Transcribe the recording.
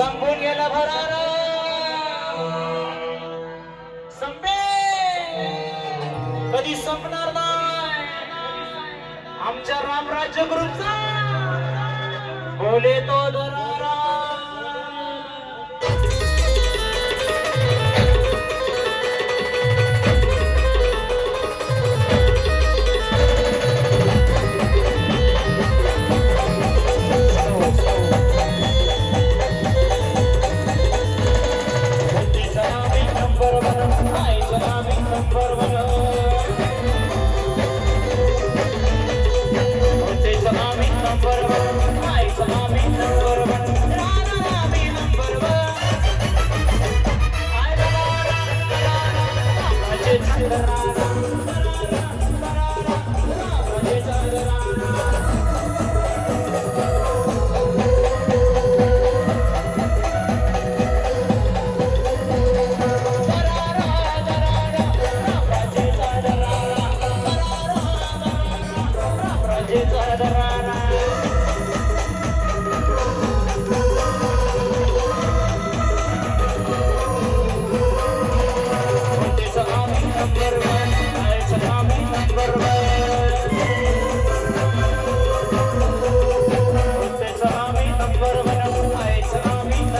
संपून गेला भरार. संपे कधी संपणार नाही? आमच्या रामराज्य ग्रुपचा. बोले तो दरा I'm